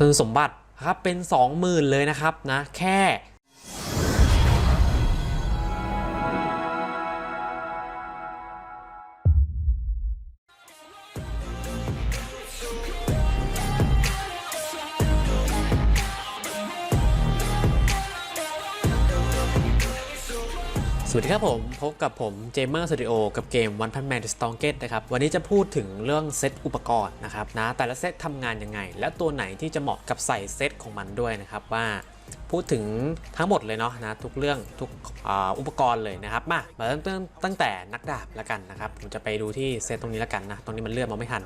คุณสมบัติครับเป็น 20,000 เลยนะครับนะแค่ สวัสดีครับผม พบกับผมเจมเมอร์สตูดิโอกับเกม One Punch Man The Strongest นะครับ วันนี้จะพูดถึงเรื่องเซตอุปกรณ์นะครับนะแต่ละเซตทำงานยังไง และตัวไหนที่จะเหมาะกับใส่เซตของมันด้วยนะครับว่า พูดถึงทั้งหมดเลยเนาะนะทุกเรื่องทุกอ,อุปกรณ์เลยนะครับมามาเริ่มต้นตั้งแต่นักดาบละกันนะครับผมจะไปดูที่เซตตรงนี้ละกันนะตรงนี้มันเลื่อนมาไม่ทัน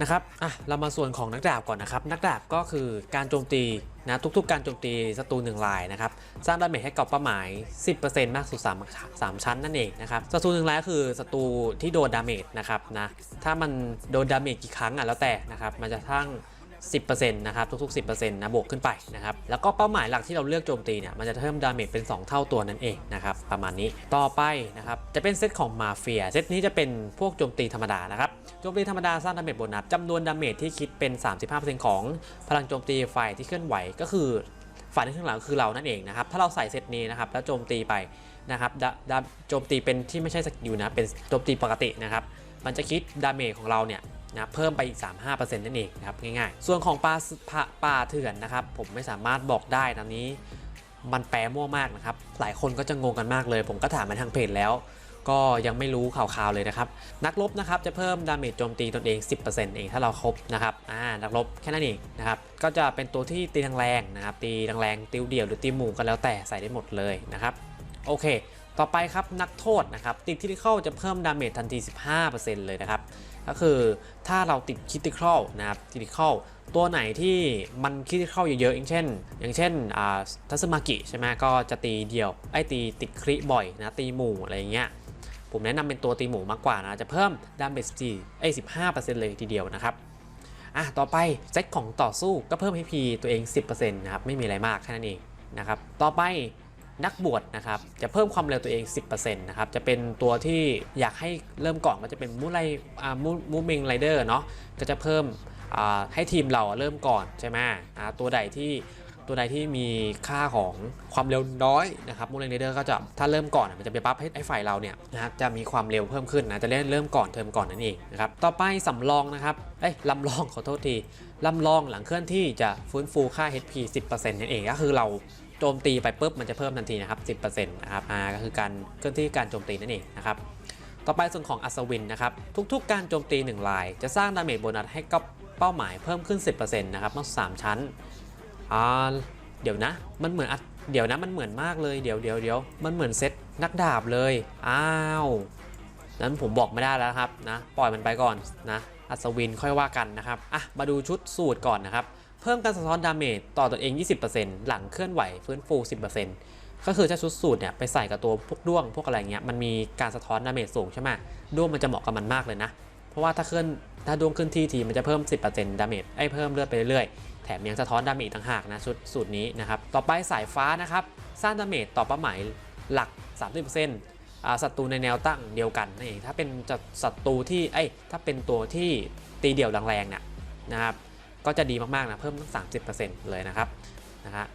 นะครับอะเรามาส่วนของนักดาบก่อนนะครับนักดาบก็คือการโจมตีนะทุกๆ การโจมตีศัตรูหนึ่งรายนะครับสร้างดาเมจให้กับเป้าหมาย 10%มากสุด3 3ชั้นนั่นเองนะครับศัตรูหนึ่งรายก็คือศัตรูที่โดนดาเมจนะครับนะถ้ามันโดนดาเมจกี่ครั้งอะแล้วแต่นะครับมันจะทั้ง 10%นะครับทุกๆ 10%นะบวกขึ้นไปนะครับแล้วก็เป้าหมายหลักที่เราเลือกโจมตีเนี่ยมันจะเพิ่มดาเมจเป็น 2 เท่าตัวนั่นเองนะครับประมาณนี้ต่อไปนะครับจะเป็นเซตของมาเฟียเซตนี้จะเป็นพวกโจมตีธรรมดานะครับโจมตีธรรมดาสร้างดาเมจโบนัสจำนวนดาเมจที่คิดเป็น 35%ของพลังโจมตีฝ่ายที่เคลื่อนไหวก็คือฝ่ายที่ข้างหลังคือเรานั่นเองนะครับถ้าเราใส่เซตนี้นะครับแล้วโจมตีไปนะครับดาดาโจมตีเป็นที่ไม่ใช่สกิลนะเป็นโจมตีปกตินะครับมันจะคิดดาเมจของเราเนี่ย นะเพิ่มไปอีก 35%นั่นเองนะครับง่ายๆ ส่วนของปลาปลาปลาเถื่อนนะครับผมไม่สามารถบอกได้ตอนนี้มันแปลมั่วมากนะครับ หลายคนก็จะงงกันมากเลย ผมก็ถามมาทางเพจแล้ว ก็ยังไม่รู้ข่าวๆเลยนะครับ นักรบนะครับจะเพิ่มดาเมจโจมตีตนเอง 10%เองถ้าเราครบนะครับอ่านักรบแค่นั้นเองนะครับ ก็จะเป็นตัวที่ตีแรงๆนะครับ ตีแรงๆติวเดี่ยวหรือตีหมู่ก็แล้วแต่ใส่ได้หมดเลยนะครับ โอเค ต่อไปครับนักโทษนะครับติดคิติคอลจะเพิ่มดาเมจทันที 15%เลยนะครับก็คือถ้าเราติดคิติคอลนะครับคิติคอลตัวไหนที่มันคิติคอลเยอะๆอย่างเช่น อย่างเช่นทัศมากิใช่ไหมก็จะตีเดี่ยวไอ้ตีติดคริบ่อยนะตีหมู่อะไรอย่างเงี้ยผมแนะนำเป็นตัวตีหมูมากกว่านะจะเพิ่มดาเมจจีไอ้สิเลยทีเดียวนะครับอะต่อไปเซตของต่อสู้ก็เพิ่ม HP ตัวเอง 10%นะครับไม่มีอะไรมากแค่นั้นเองนะครับต่อไป นักบวชนะครับจะเพิ่มความเร็วตัวเอง 10%นะครับจะเป็นตัวที่อยากให้เริ่มก่อนก็จะเป็นมูไลมูมูเมงไรเดอร์เนาะก็จะเพิ่มให้ทีมเราเริ่มก่อนใช่ไหมตัวใดที่ตัวใดที่มีค่าของความเร็วน้อยนะครับมูเลนเดอร์ก็จะถ้าเริ่มก่อนมันจะไปบัฟให้ไอ้ฝ่ายเราเนี่ยนะจะมีความเร็วเพิ่มขึ้นนะจะเล่นเริ่มก่อนเทอมก่อนนั่นเองนะครับต่อไปสำรองนะครับเอ้ยลำลองขอโทษทีลำลองหลังเคลื่อนที่จะฟื้นฟูค่า HP 10%นั่นเองก็คือเรา โจมตีไปปุ๊บมันจะเพิ่มทันทีนะครับ 10%นะครับอ่าก็คือการเคลื่อนที่การโจมตีนั่นเองนะครับ ต่อไปส่วนของอัศวินนะครับ ทุกๆ การโจมตี 1 ลาย จะสร้างดาเมจโบนัสให้กับเป้าหมายเพิ่มขึ้น 10%นะครับทั้ง3ชั้นอ่าเดี๋ยวนะ มันเหมือนอัดเดี๋ยวนะมันเหมือนมากเลยเดี๋ยวเดี๋ยวเดี๋ยวมันเหมือนเซตนักดาบเลย อ้าวนั้นผมบอกไม่ได้แล้วครับนะปล่อยมันไปก่อนนะอัศวินค่อยว่ากันนะครับอะมาดูชุดสูตรก่อนนะครับ พิ่มการสะท้อนดาเมจต่อตนเอง 20%หลังเคลื่อนไหวฟื้นฟู 10%ก็คือถ้าชุดสูตรเนี่ยไปใส่กับตัวพวกด้วงพวกอะไรเงี้ยมันมีการสะท้อนดาเมจสูงใช่ไหมด้วงมันจะเหมาะกับมันมากเลยนะ เพราะว่าถ้าเคลื่อนถ้าด้วงขึ้นที่ทีมันจะเพิ่ม 10%ดาเมจไอ้เพิ่มเลือดไปเรื่อยๆแถมยังสะท้อนดาเมจอีกต่างหากนะชุดสูตรนี้นะครับต่อไปสายฟ้านะครับสร้างดาเมจต่อเป้าหมายหลัก 30%อ่าศัตรูในแนวตั้งเดียวกันนั่นเองถ้าเป็นศัตรูที่เอ้ถ้าเป็นตัวที่ตีเดี่ยวแรงๆเนี่ยนะครับ ก็จะดีมากๆนะเพิ่มตั้ง 30%เลยนะครับนะฮะ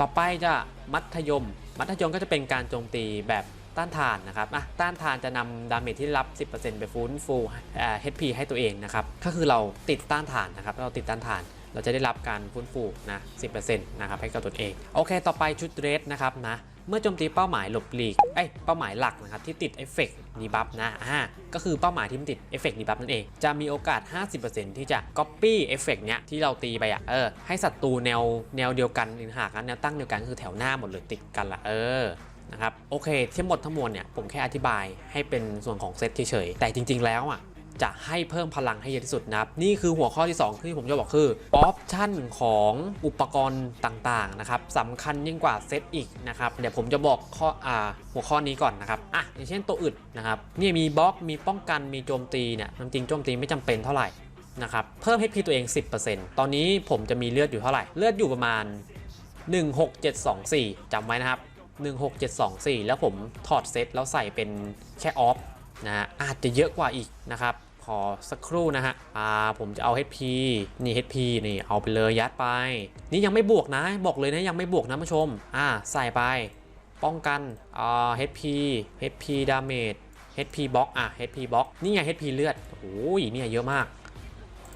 ต่อไปจะมัธยม มัธยมก็จะเป็นการโจมตีแบบต้านทานนะครับอะต้านทานจะนำดาเมจที่รับ 10%ไปฟื้นฟูอ่า HP ให้ตัวเองนะครับ ก็คือเราติดต้านทานนะครับ เราติดต้านทาน เราจะได้รับการฟื้นฟูนะ 10%นะครับให้กับตนเอง โอเค ต่อไปชุดเรสนะครับนะ เมื่อโจมตีเป้าหมายหลบหลีกเอ้ยเป้าหมายหลักนะครับที่ติดเอฟเฟกต์ดีบัฟนะอ่าก็คือเป้าหมายที่มันติดเอฟเฟกต์ดีบัฟนั่นเอง จะมีโอกาส 50%ที่จะ Copy เอฟเฟกต์เนี้ยที่เราตีไปอะเออให้ศัตรูแนวแนวเดียวกันอีกหากนะแนวตั้งเดียวกันคือแถวหน้าหมดเลยติดกันละเออนะครับโอเคทั้งหมดทั้งมวลเนี่ยผมแค่อธิบายให้เป็นส่วนของเซตเฉยๆแต่จริง ๆ แล้วอะ จะให้เพิ่มพลังให้เยอะที่สุดนะครับ นี่คือหัวข้อที่ 2 ที่ผมจะบอกคือออปชั่นของอุปกรณ์ต่างๆนะครับสำคัญยิ่งกว่าเซตอีกนะครับ เดี๋ยวผมจะบอกข้ออ่าหัวข้อนี้ก่อนนะครับอะอย่างเช่นตัวอึดนะครับนี่มีบล็อกมีป้องกันมีโจมตีเนี่ยจริงโจมตีไม่จำเป็นเท่าไหร่นะครับเพิ่ม HP ตัวเอง 10%ตอนนี้ผมจะมีเลือดอยู่เท่าไหร่ เลือดอยู่ประมาณ 16724จำไว้นะครับ 16724 แล้วผมถอดเซตแล้วใส่เป็นแค่ออฟ นะฮะอาจจะเยอะกว่าอีกนะครับขอสักครู่นะฮะอ่าผมจะเอา HP นี่ HP นี่เอาไปเลยยัดไป นี่ยังไม่บวกนะ บอกเลยนะยังไม่บวกนะผู้ชม อ่าใส่ไป ป้องกันอ่า HP HP damage HP box อะ HP box นี่ไง HP เลือดโอ้ยเนี่ยเยอะมาก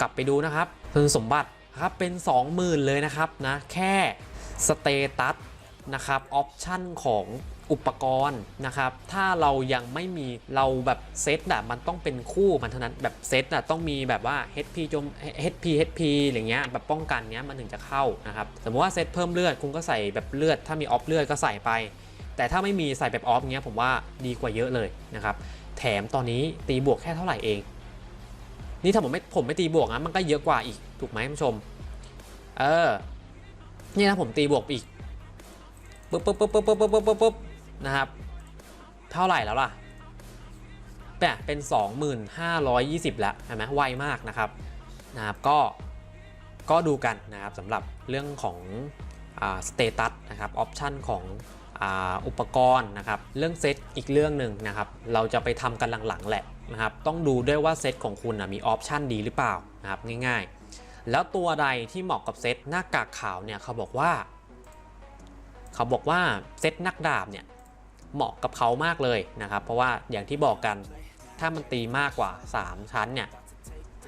กลับไปดูนะครับคุณสมบัติครับเป็น 20,000 เลยนะครับนะ แค่สเตตัสนะครับออปชันของ อุปกรณ์นะครับ ถ้าเรายังไม่มีเราแบบเซตแบบมันต้องเป็นคู่มันเท่านั้นแบบเซตอะต้องมีแบบว่า HP จม HP HP อย่างเงี้ยแบบป้องกันเนี้ยมันถึงจะเข้านะครับ สมมติว่าเซตเพิ่มเลือดคุณก็ใส่แบบเลือด ถ้ามีออฟเลือดก็ใส่ไป แต่ถ้าไม่มีใส่แบบออฟเงี้ยผมว่าดีกว่าเยอะเลยนะครับ แถมตอนนี้ตีบวกแค่เท่าไหร่เอง นี่ถ้าผมไม่ผมไม่ตีบวกนะมันก็เยอะกว่าอีกถูกไหมผู้ชม เออ นี่นะผมตีบวกอีกปุ๊บปุ๊บปุ๊บปุ๊บปุ๊บปุ๊บปุ๊บ นะครับ เท่าไหร่แล้วล่ะแปะเป็น 2520 แล้วเห็นไหมไวมากนะครับนะครับก็ก็ดูกันนะครับสำหรับเรื่องของสเตตัสนะครับออปชันของอ,อุปกรณ์นะครับเรื่องเซตอีกเรื่องหนึ่งนะครับเราจะไปทำกันหลังๆแหละนะครับต้องดูด้วยว่าเซตของคุณนะมีออปชันดีหรือเปล่านะครับง่ายๆ แล้วตัวใดที่เหมาะกับเซตหน้ากากขาวเนี่ยเขาบอกว่า เขาบอกว่าเซตนักดาบเนี่ย เหมาะกับเขามากเลยนะครับ เพราะว่าอย่างที่บอกกันถ้ามันตีมากกว่า 3 ชั้นเนี่ย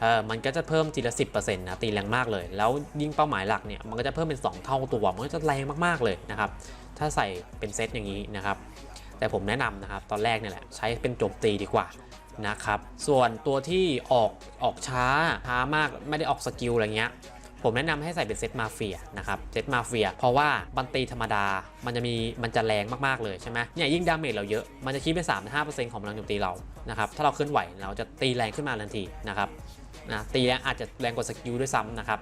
เออมันก็จะเพิ่มทีละ10%นะตีแรงมากเลย แล้วยิ่งเป้าหมายหลักเนี่ยมันก็จะเพิ่มเป็น 2 เท่าตัวมันก็จะแรงมากๆเลยนะครับ ถ้าใส่เป็นเซตอย่างนี้นะครับ แต่ผมแนะนำนะครับตอนแรกเนี่ยแหละใช้เป็นโจมตีดีกว่านะครับ ส่วนตัวที่ออกออกช้าช้ามากไม่ได้ออกสกิลอะไรเงี้ย ผมแนะนำให้ใส่เป็นเซตมาเฟียนะครับเซตมาเฟียเพราะว่าบันตีธรรมดามันจะมีมันจะแรงมากๆเลยใช่ไหมเนี่ยยิ่งดาเมจเราเยอะ มันจะคิดเป็น 3-5%ของพลังโจมตีเรานะครับถ้าเราเคลื่อนไหวเราจะตีแรงขึ้นมาทันทีนะครับนะตีแรงอาจจะแรงกว่าสกิลด้วยซ้ำนะครับ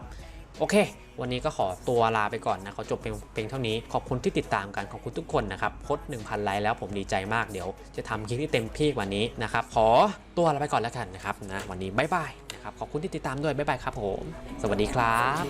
โอเค วันนี้ก็ขอตัวลาไปก่อนนะขอจบเพียงเพียงเท่านี้ ขอบคุณที่ติดตามกัน ขอบคุณทุกคนนะครับพด1,000 ไลค์แล้วผมดีใจมาก เดี๋ยวจะทำคลิปที่เต็มที่กว่านี้นะครับ ขอตัวลาไปก่อนแล้วกันนะครับนะ วันนี้บ๊ายบาย ครับขอบคุณที่ติดตามด้วยบ๊ายบายครับผม สวัสดีครับ